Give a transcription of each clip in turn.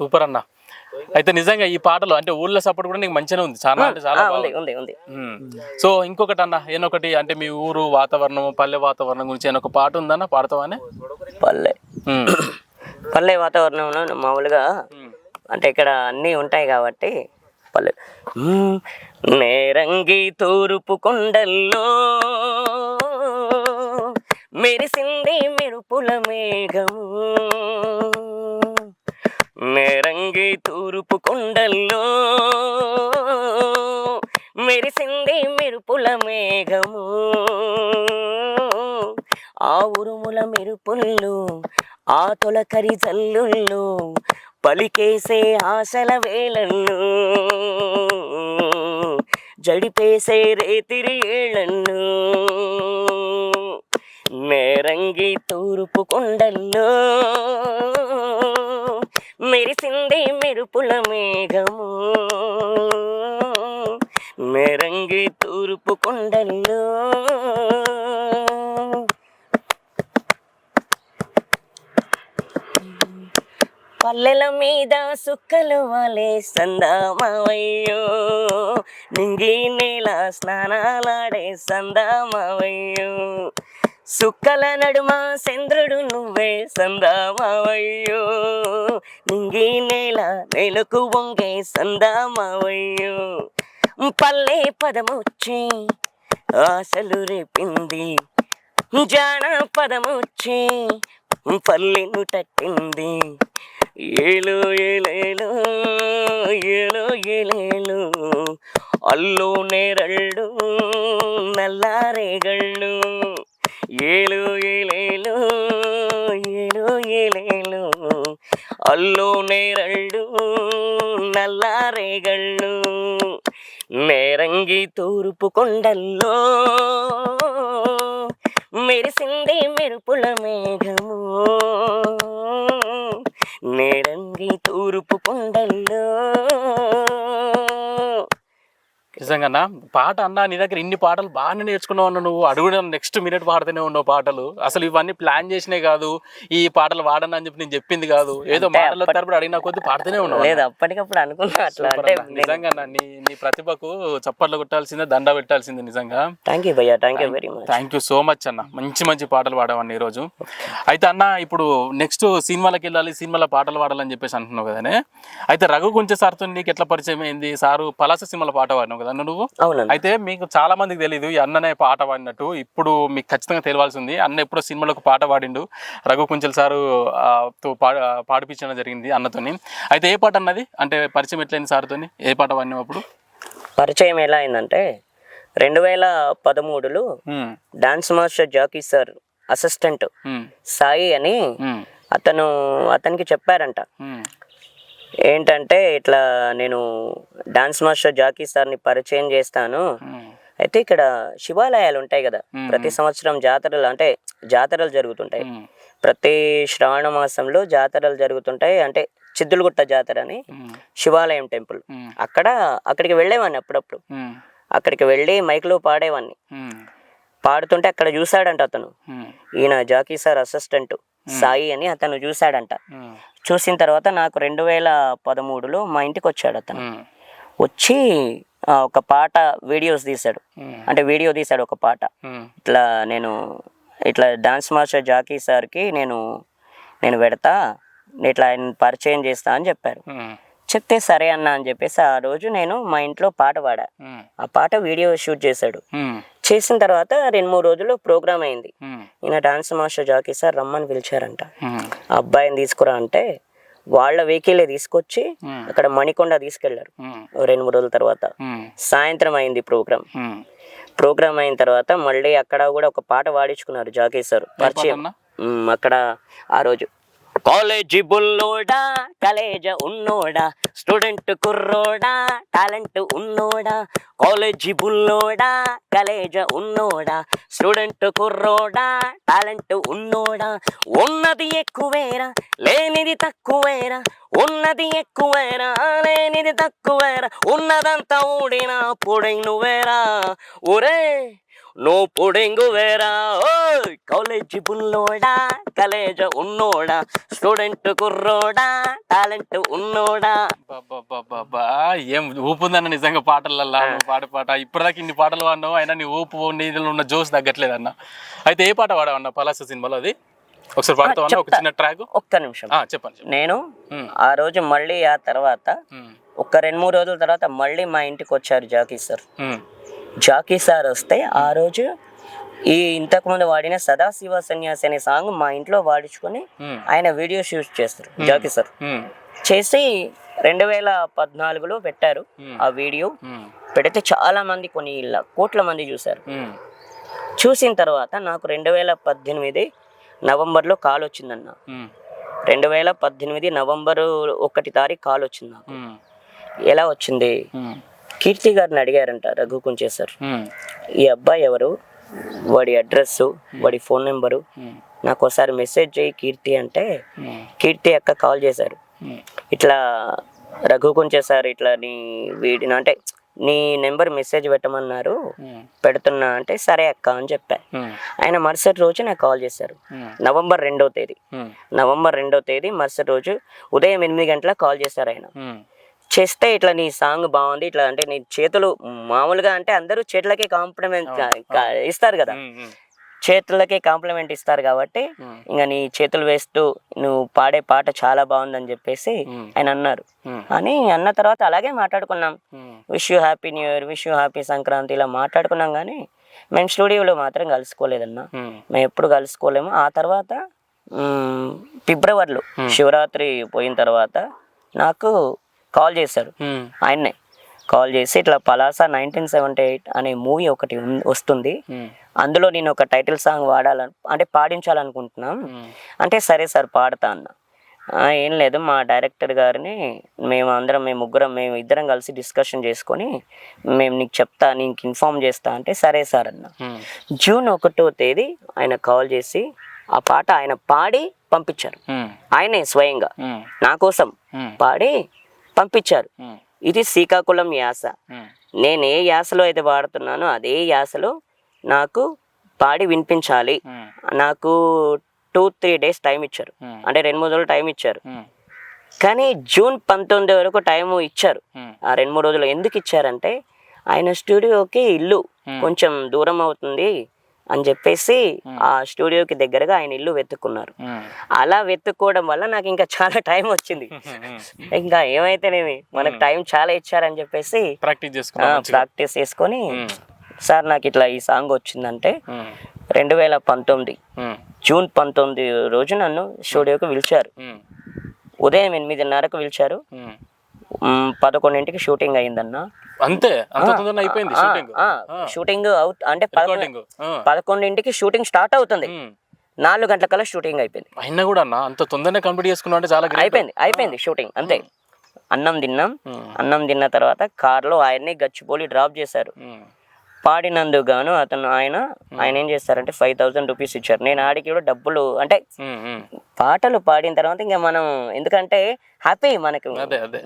Super అన్న అయితే నిజంగా ఈ పాటలు అంటే ఊళ్ళో సపోర్ట్ కూడా నీకు మంచిగానే ఉంది చాలా అంటే చాలా ఉంది. సో ఇంకొకటి అన్న ఏనొకటి అంటే మీ ఊరు వాతావరణం పల్లె వాతావరణం గురించి ఏమైనా ఒక పాట ఉందన్న పాడతావానే పల్లె. పల్లె వాతావరణంలో మామూలుగా. అంటే ఇక్కడ అన్నీ ఉంటాయి కాబట్టి పల్లె. నేరంగి తూర్పు కొండల్లో మెరిసింది మెరుపుల మేఘము నేరంగి తూర్పు కొండల్లో మెరిసింది మెరుపుల మేఘము. ఆ ఉరుముల మెరుపుళ్ళు ఆ తొలకరి జల్లుళ్ళు పలికేసే ఆశల వేళల్లో జడిపేసే రేతిరి ఏళ్ళల్లో. మేరంగి తూర్పు కొండల్లో మెరిసింది మెరుపుల మేఘము. మెరంగి తూర్పు కొండల్లో. పల్లెల మీద సుక్కలు వాలే సందామవయ్యో. నింగి నేల స్నానాలాడే సందామవయ్యో. సుక్కల నడుమ చంద్రుడు నువ్వే సందామావయ్యో. నింగి నేల నేలకు వంగే సందామావయ్యో. పల్లె పదమొచ్చి ఆశలు రేపింది. జాన పదమొచ్చి పల్లెను తట్టింది. ఏలు ఏలేలు ఏలు ఏలేలు అల్లు నేరళ్ళు నల్లారేగళ్ళు. ఏలు ఏలేలు ఏలు ఏలేలు. అల్లు నేరళ్ళు నల్లారేగళ్ళు నేరంగి తూర్పు కొండల్లో మెరిసింది మెరుపుల మేఘము. నేరంగి తూర్పు కొండల్లో నిజంగా అన్న పాట అన్న నీ దగ్గర ఇన్ని పాటలు బాగానే నేర్చుకున్నావు అన్న నువ్వు. అడుగున నెక్స్ట్ మినిట్ పాడుతూనే ఉన్నావు పాటలు. అసలు ఇవన్నీ ప్లాన్ చేసినే కాదు. ఈ పాటలు వాడను అని చెప్పి నేను చెప్పింది కాదు. ఏదో మాటలు తరపుడు అడిగిన కొద్ది పాడుతూనే ఉన్నావు లేదు అప్పటికప్పుడు అనుకున్నా అట్లా అంటే నిజంగా నీ నీ ప్రతిభకు చప్పట్లు కొట్టాల్సిందే దండ పెట్టాల్సిందే నిజంగా. థ్యాంక్ యూ భయ్యా thank you very much thank you so much అన్న. మంచి మంచి పాటలు పాడావన్న ఈరోజు. అయితే అన్న ఇప్పుడు నెక్స్ట్ సినిమాలకు వెళ్ళాలి సినిమాలో పాటలు పాడాలని చెప్పేసి అంటున్నావు కదనే. అయితే రఘు కొంచెం సార్తో నీకు ఎట్లా పరిచయం అయింది? సారు పలాస సినిమాలో పాట పాడినావు కదా. నువ్వు? అవునండి అయితే మీకు చాలా మందికి తెలియదు ఈ అన్ననే పాట పాడినట్టు. ఇప్పుడు మీకు ఖచ్చితంగా తెలియాల్సి ఉంది అన్న ఎప్పుడో సినిమాలో ఒక పాట పాడిండు. రఘు కుంచెల్ సారు పాడిపించడం జరిగింది అన్నతోని. అయితే ఏ పాట అన్నది? అంటే పరిచయం ఎట్లయింది సార్తోని? ఏ పాట పాడినావు అప్పుడు? పరిచయం ఎలా అయిందంటే రెండు వేల పదమూడులో dance master Jackie sir assistant Sai అని అతను అతనికి చెప్పారంట. ఏంటంటే ఇట్లా నేను డాన్స్ మాస్టర్ జాకీ సార్ని పరిచయం చేస్తాను. అయితే ఇక్కడ శివాలయాలు ఉంటాయి కదా. ప్రతి సంవత్సరం జాతరలు అంటే జాతరలు జరుగుతుంటాయి. ప్రతి శ్రావణ మాసంలో జాతరలు జరుగుతుంటాయి. అంటే చిద్దులగుట్ట జాతర అని శివాలయం టెంపుల్. అక్కడ అక్కడికి వెళ్ళేవాడిని అప్పుడప్పుడు. అక్కడికి వెళ్ళి మైక్లో పాడేవాడిని పాడుతుంటే అక్కడ చూశాడంట అతను. ఈయన జాకీ సార్ అసిస్టెంట్ సాయి అని అతను చూశాడంట. చూసిన తర్వాత నాకు రెండు వేల పదమూడులో మా ఇంటికి వచ్చాడు అతను వచ్చి ఒక పాట వీడియోస్ తీశాడు. అంటే వీడియో తీశాడు ఒక పాట. ఇట్లా నేను ఇట్లా డాన్స్ మాస్టర్ జాకీ సార్కి నేను నేను పెడతా ఇట్లా ఆయన పరిచయం చేస్తా అని చెప్పారు. చెప్తే సరే అన్న అని చెప్పేసి ఆ రోజు నేను మా ఇంట్లో పాట పాడా. ఆ పాట వీడియో షూట్ చేశాడు. చేసిన తర్వాత రెండు మూడు రోజులు ప్రోగ్రామ్ అయింది. ఈయన డాన్స్ మాస్టర్ జాకీ సార్ రమ్మని పిలిచారంట. ఆ అబ్బాయిని తీసుకురా అంటే వాళ్ళ వెహికలే తీసుకొచ్చి. అక్కడ మణికొండ తీసుకెళ్ళారు. రెండు మూడు రోజుల తర్వాత. సాయంత్రం అయింది ప్రోగ్రామ్. ప్రోగ్రామ్ అయిన తర్వాత మళ్ళీ అక్కడ కూడా ఒక పాట పాడించుకున్నారు జాకీ సార్. పరిచయం. అక్కడ ఆ రోజు. కాలేజీ బుల్లోడా కాలేజ ఉన్నోడా స్టూడెంట్ కుర్రోడా టాలెంట్ ఉన్నోడా కాలేజీ బుల్లోడా కాలేజ ఉన్నోడా స్టూడెంట్ కుర్రోడా టాలెంట్ ఉన్నోడా ఉన్నది ఎక్కువేరా లేనిది తక్కువేరా ఉన్నది ఎక్కువేరా లేనిది తక్కువేరా ఉన్నదంతా ఊడినా పొడై నువ్వేరా ఒరే పుడింగు వేరా ఓ కాలేజీ బుల్లోడా? కలేజ ఉన్నోడా? స్టూడెంట్ కుర్రోడా? టాలెంట్ ఉన్నోడా? అబ్బబ్బబ్బబ్బా, ఏం ఊపు ఉందన్న నిజంగా పాటలల్లా? పాడే పాట? ఇప్పటిదాకా ఇన్ని పాటలు పాడినావు? అయినా నీ ఊపు నీళ్ళు ఉన్న జోస్ తగ్గట్లేదు అన్న అయితే ఏ పాట పాడావన్న పలాస సినిమాలో అది? ఒకసారి పాడుతావా? ఒక చిన్న ట్రాక్? ఒక్క నిమిషం. చెప్పండి నేను ఆ రోజు మళ్ళీ ఆ తర్వాత ఒక రెండు మూడు రోజుల తర్వాత మళ్ళీ మా ఇంటికి వచ్చారు జాకీ సార్. జాకీ సార్ వస్తే ఆ రోజు ఈ ఇంతకుముందు వాడిన సదాశివ సన్యాసి అనే సాంగ్ మా ఇంట్లో వాడించుకొని ఉమ్, ఆయన వీడియో షూట్ చేస్తారు. జాకీ సార్. ఉమ్, చేసి రెండు వేల పద్నాలుగులో పెట్టారు Hmm. ఆ వీడియో. పెడితే చాలా మంది కొన్ని కోట్ల మంది చూశారు. చూసిన తర్వాత నాకు రెండు వేల పద్దెనిమిది నవంబర్లో కాల్ వచ్చిందన్న. రెండు వేల పద్దెనిమిది నవంబరు ఒకటి తారీఖు కాల్ వచ్చింది నాకు. ఎలా వచ్చింది? కీర్తి గారిని అడిగారంట రఘు కుంచే సార్. ఈ అబ్బాయి ఎవరు? వాడి అడ్రస్ వాడి ఫోన్ నెంబరు. నాకు ఒకసారి మెసేజ్ చేయి కీర్తి అంటే కీర్తి అక్క కాల్ చేశారు. ఇట్లా రఘు కొంచెం సార్ ఇట్లా నీ వీడిని అంటే నీ నెంబర్ మెసేజ్ పెట్టమన్నారు. పెడుతున్నా అంటే సరే అక్క అని చెప్పా. ఆయన మరుసటి రోజు నాకు కాల్ చేశారు. నవంబర్ రెండో తేదీ. నవంబర్ రెండో తేదీ మరుసటి రోజు ఉదయం ఎనిమిది గంటలకు కాల్ చేశారు ఆయన. చేస్తే ఇట్లా నీ సాంగ్ బాగుంది ఇట్లా అంటే నీ చేతులు మామూలుగా అంటే అందరూ చేతులకే కాంప్లిమెంట్ ఇస్తారు కదా. చేతులకే కాంప్లిమెంట్ ఇస్తారు కాబట్టి ఇంకా నీ చేతులు వేస్తూ నువ్వు పాడే పాట చాలా బాగుందని చెప్పేసి ఆయన అన్నారు. అని అన్న తర్వాత అలాగే మాట్లాడుకున్నాం. Wish you happy new year wish you happy Sankranti ఇలా మాట్లాడుకున్నాం కానీ మేము స్టూడియోలో మాత్రం కలుసుకోలేదన్న. మేము ఎప్పుడు కలుసుకోలేము. ఆ తర్వాత ఫిబ్రవరిలో శివరాత్రి పోయిన తర్వాత నాకు కాల్ చేశారు. ఆయన్నే కాల్ చేసి ఇట్లా పలాస నైన్టీన్ సెవెంటీ ఎయిట్ అనే మూవీ ఒకటి వస్తుంది. అందులో నేను ఒక టైటిల్ సాంగ్ వాడాలని అంటే పాడించాలనుకుంటున్నాం. అంటే సరే సార్ పాడతా అన్న. "ఆ, ఏం లేదు మా డైరెక్టర్ గారిని మేము అందరం మేము ముగ్గురం మేము ఇద్దరం కలిసి డిస్కషన్ చేసుకొని మేము నీకు చెప్తా నీకు ఇన్ఫామ్ చేస్తా అంటే సరే సార్ అన్న. జూన్ ఒకటో తేదీ ఆయన కాల్ చేసి ఆ పాట ఆయన పాడి పంపించారు. ఆయనే స్వయంగా నా కోసం పాడి పంపించారు. ఇది శ్రీకాకుళం యాస. నేను ఏ యాసలో అయితే పాడుతున్నానో అదే యాసలో నాకు పాడి వినిపించాలి. నాకు టూ త్రీ డేస్ టైం ఇచ్చారు. అంటే రెండు మూడు రోజులు టైం ఇచ్చారు. కానీ జూన్ పంతొమ్మిది వరకు టైం ఇచ్చారు. ఆ రెండు మూడు రోజులు ఎందుకు ఇచ్చారంటే ఆయన స్టూడియోకి ఇల్లు. కొంచెం దూరం అవుతుంది. అని చెప్పేసి ఆ స్టూడియోకి దగ్గరగా ఆయన ఇల్లు వెతుక్కున్నారు. అలా వెతుక్కోవడం వల్ల నాకు ఇంకా చాలా టైం వచ్చింది. ఇంకా ఏమైతేనేమి మనకు టైం చాలా ఇచ్చారని చెప్పేసి ప్రాక్టీస్. ప్రాక్టీస్ చేసుకొని సార్ నాకు ఇట్లా ఈ సాంగ్ వచ్చిందంటే రెండు వేల పంతొమ్మిది జూన్ పంతొమ్మిది రోజు నన్ను స్టూడియోకి పిలిచారు. ఉదయం ఎనిమిదిన్నరకు పిలిచారు. పదకొండింటికి షూటింగ్ అయిందన్న. అంతే అంత తొందరగా అయిపోయింది షూటింగ్ షూటింగ్ అవుట్ అంటే. పదకొండింటికి షూటింగ్ స్టార్ట్ అవుతుంది. నాలుగు గంటలకల్లా షూటింగ్ అయిపోయింది. అయినా కూడా అన్న అంత తొందరనే కంప్లీట్ చేసుకున్నావు అంటే చాలా అయిపోయింది అయిపోయింది షూటింగ్ అంతే. అన్నం తిన్నాం. అన్నం తిన్న తర్వాత కార్లో ఆయన్ని గచ్చిపోలి డ్రాప్ చేశారు. పాడినందుకు గాను అతను ఆయన ఆయన ఏం చేస్తారంటే ఫైవ్ థౌసండ్ రూపీస్ ఇచ్చారు. నేను ఆడికి కూడా డబ్బులు అంటే ఉమ్, ఉమ్. పాటలు పాడిన తర్వాత ఇంకా మనం ఎందుకంటే హ్యాపీ మనకు.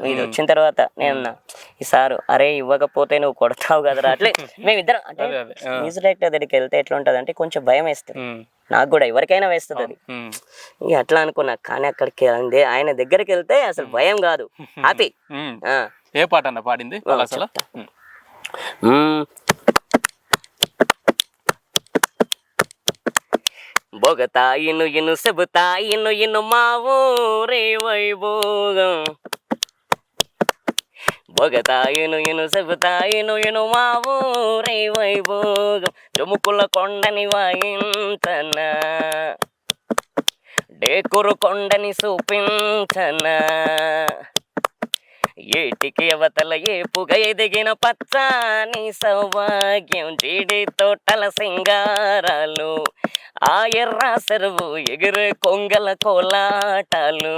ఇది వచ్చిన తర్వాత నేను ఈ సారు అరే ఇవ్వకపోతే నువ్వు కొడతావు కదరా. అట్లే మేమిద్దరం అంటే. మ్యూజిక్ డైరెక్టర్ దగ్గరికి వెళ్తే ఎట్లా ఉంటుంది అంటే కొంచెం భయం వేస్తుంది. నాకు కూడా ఎవరికైనా వేస్తుంది అది. ఇక అట్లా అనుకున్నా కానీ అక్కడికి ఆయన దగ్గరికి వెళ్తే అసలు భయం కాదు. హ్యాపీ. ఏ పాట అన్న పాడింది బొగతా ఇను బొగతాయిను ఇను సెబుతా ఇను మా ఊరే వైభోగం. బొగతాయిను ఇను చెబుతాయిను ఇను మా ఊరే వైభోగం. చుముకుల కొండని వాయించనా? డేకురు కొండని చూపించనా ఏటికి అవతల ఏపుగా ఎదిగిన పచ్చాని సౌభాగ్యం జీడి తోటల సింగారాలు. ఆ ఎర్ర సెరువు ఎగిరే కొంగల కోలాటాలు.